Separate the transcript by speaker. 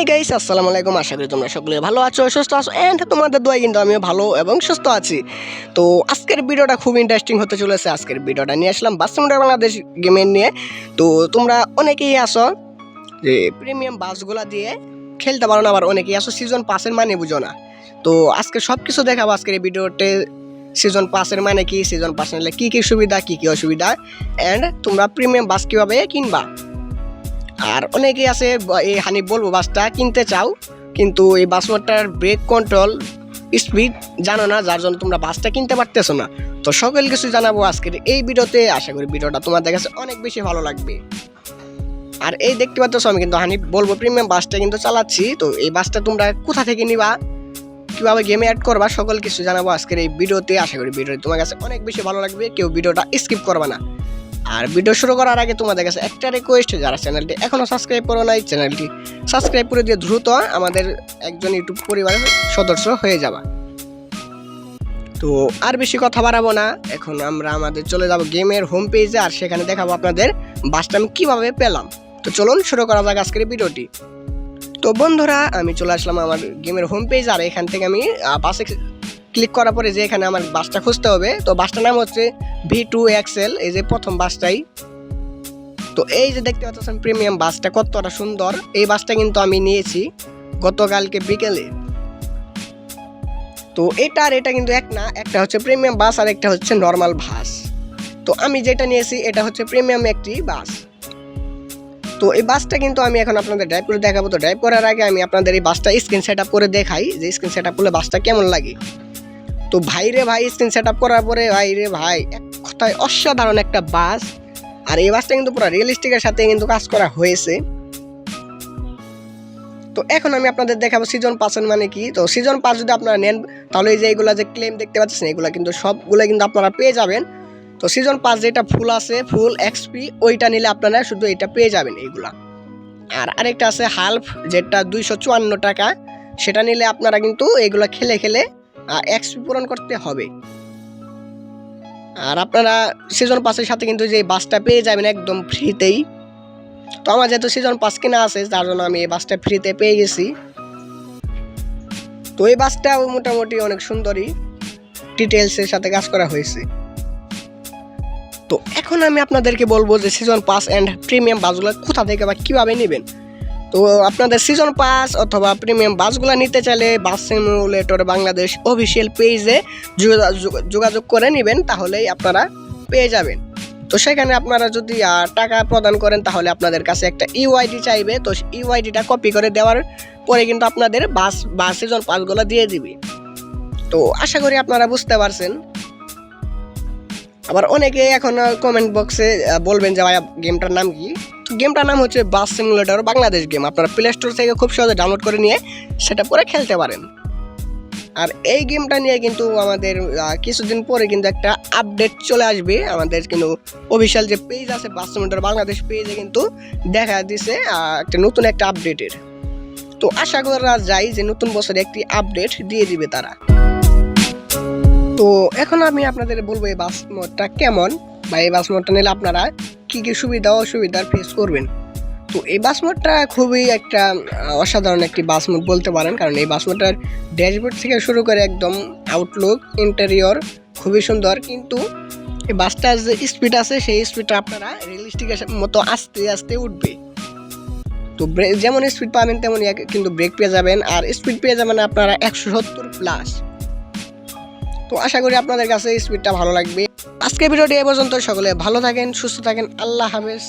Speaker 1: Hey guys আসসালামু আলাইকুম। আশা করি তোমরা সকলে ভালো আছো, সুস্থ আছো অ্যান্ড তোমাদের দোয়াই কিন্তু আমিও ভালো এবং সুস্থ আছি। তো আজকের ভিডিওটা খুব ইন্টারেস্টিং হতে চলেছে। আজকের ভিডিওটা নিয়ে আসলাম বাসমুন্ডার বাংলাদেশ গেমের নিয়ে। তো তোমরা অনেকেই আসো যে প্রিমিয়াম বাসগুলা দিয়ে খেলতে পারো না, আবার অনেকেই আসো সিজন পাসের মানে বুঝো না। তো আজকে সব কিছু দেখাবো আজকের এই ভিডিওতে। সিজন পাসের মানে কি? সিজন পাস নিলে কী কী সুবিধা, কী কী অসুবিধা? অ্যান্ড তোমরা প্রিমিয়াম বাস কীভাবে কিনবা? আর অনেকেই আছে, এই হানি বলব বাসটা কিনতে চাও, কিন্তু এই বাস মোটরটার ব্রেক কন্ট্রোল স্পিড জানো না, যার জন্য তোমরা বাসটা কিনতে পারতেছো না। তো সকল কিছু জানাব আজকের এই ভিডিওতে। আশা করি ভিডিওটা তোমাদের কাছে অনেক বেশি ভালো লাগবে। আর এই দেখতে পাচ্ছ, আমি কিন্তু হানি বলব প্রিমিয়াম বাসটা কিন্তু চালাচ্ছি। তো এই বাসটা তোমরা কোথা থেকে নিবা? কীভাবে গেমে অ্যাড করবা? সকল কিছু জানাব আজকের এই ভিডিওতে। আশা করি ভিডিওটি তোমার কাছে অনেক বেশি ভালো লাগবে। কেউ ভিডিওটা স্কিপ করবে না। আর ভিডিও শুরু করার আগে তোমাদের কাছে একটা রিকোয়েস্ট যারা চ্যানেলটি এখনও সাবস্ক্রাইব করো নাই চ্যানেলটি সাবস্ক্রাইব করে দিয়ে দ্রুত, আমাদের একজন ইউটিউব পরিবারের সদস্য হয়ে যাবা। তো আর বেশি কথা বাড়াবো না, এখন আমরা আমাদের চলে যাব গেমের হোম পেজে আর সেখানে দেখাবো আপনাদের বাসটা আমি কীভাবে পেলাম। তো চলুন শুরু করা যাক আজকের ভিডিওটি। তো বন্ধুরা, আমি চলে আসলাম আমার গেমের হোম পেজ আর এখান থেকে আমি বাসে ক্লিক করার পরে যে এখানে আমার বাসটা খুঁজতে হবে, তো বাসটার নাম হচ্ছে ভি টু এক্সেল এই যে প্রথম বাসটাই। তো এই যে দেখতে পাচ্ছেন প্রিমিয়াম বাসটা কতটা সুন্দর। এই বাসটা কিন্তু আমি নিয়েছি গতকালকে বিকেলে। তো এটা আর এটা কিন্তু এক না, একটা হচ্ছে প্রিমিয়াম বাস আর একটা হচ্ছে নর্মাল বাস। তো আমি যেটা নিয়েছি, এটা হচ্ছে প্রিমিয়াম একটি বাস। তো এই বাসটা কিন্তু আমি এখন আপনাদের ড্রাইভ করে দেখাবো। তো ড্রাইভ করার আগে আমি আপনাদের এই বাসটা স্ক্রিন সেট আপ করে দেখাই যে স্ক্রিন সেট করলে বাসটা কেমন লাগে। তো ভাই রে ভাই স্ক্রিন সেট করার পরে ভাই রে ভাই এক কথায় অসাধারণ একটা বাস। আর এই বাসটা কিন্তু পুরো রিয়েলিস্টিকের সাথে কিন্তু কাজ করা হয়েছে। তো এখন আমি আপনাদের দেখাবো সিজন পাসের মানে কি। তো সিজন পাস যদি আপনারা নেন, তাহলে এই যে এইগুলো যে ক্লেম দেখতে পাচ্ছেন, এগুলা কিন্তু সবগুলো কিন্তু আপনারা পেয়ে যাবেন। তো সিজন পাস যেটা ফুল আছে ফুল এক্সপি ওইটা নিলে আপনারা শুধু এটা পেয়ে যাবেন এইগুলা আর আরেকটা আছে হালফ, যেটা দুইশো চুয়ান্ন টাকা। সেটা নিলে আপনারা কিন্তু এগুলা খেলে খেলে এক্সপি পূরণ করতে হবে। আর আপনারা সিজন পাসের সাথে কিন্তু যে বাসটা পেয়ে যাবেন একদম ফ্রিতেই তো আমার যেহেতু সিজন পাস কেনা আছে তার জন্য আমি এই বাসটা ফ্রিতে পেয়ে গেছি। তো এই বাসটা মোটামুটি অনেক সুন্দরই ডিটেলসের সাথে কাজ করা হয়েছে। তো এখন আমি আপনাদেরকে বলব যে সিজন পাস অ্যান্ড প্রিমিয়াম বাসগুলো কোথা থেকে বা কীভাবে নেবেন। তো আপনাদের সিজন পাস অথবা প্রিমিয়াম বাসগুলো নিতে চাইলে বাস সিমুলেটর বাংলাদেশ অফিসিয়াল পেজে যোগাযোগ করে নেবেন, তাহলেই আপনারা পেয়ে যাবেন। তো সেখানে আপনারা যদি টাকা প্রদান করেন, তাহলে আপনাদের কাছে একটা ইউআইডি চাইবে। তো ইউআইডিটা কপি করে দেওয়ার পরে কিন্তু আপনাদের বাস বা সিজন পাসগুলো দিয়ে দিবে। তো আশা করি আপনারা বুঝতে পারছেন। আবার অনেকে এখন কমেন্ট বক্সে বলবেন যে ভাই গেমটার নাম কি? গেমটার নাম হচ্ছে বাস সিমুলেটর বাংলাদেশ গেম। আপনারা প্লে স্টোর থেকে খুব সহজে ডাউনলোড করে নিয়ে সেটা পরে খেলতে পারেন। আর এই গেমটা নিয়ে কিন্তু আমাদের কিছুদিন পরে কিন্তু একটা আপডেট চলে আসবে। আমাদের কিন্তু অফিসিয়াল যে পেজ আছে বাস সিমুলেটর বাংলাদেশ পেজে কিন্তু দেখা দিছে একটা নতুন একটা আপডেটের তো আশা করা যায় যে নতুন বছরে একটি আপডেট দিয়ে দিবে তারা। তো এখন আমি আপনাদের বলব এই বাস মোডটা কেমন? বা এই বাস মোডটা নিলে আপনারা কি কি সুবিধা অসুবিধার ফেস করবেন? তো এই বাস মোডটা খুবই একটা অসাধারণ একটি বাস মোড বলতে পারেন, কারণ এই বাস মোডটার ড্যাশবোর্ড থেকে শুরু করে একদম আউটলুক ইন্টেরিয়র খুবই সুন্দর, কিন্তু এই বাসটার যে স্পিড আছে, সেই স্পিডটা আপনারা রিয়েলিস্টিকের মতো আস্তে আস্তে উঠবে। তো ব্রে- যেমন স্পিড পাবেন, তেমনই কিন্তু ব্রেক পেয়ে যাবেন, আর স্পিড পেয়ে যাবেন আপনারা একশো সত্তর প্লাস তো আশা করি আপনাদের কাছে স্পিডটা ভালো লাগবে। আজকে ভিডিওটি এ পর্যন্ত সকলে ভালো থাকেন, সুস্থ থাকেন। আল্লাহ হাফেজ।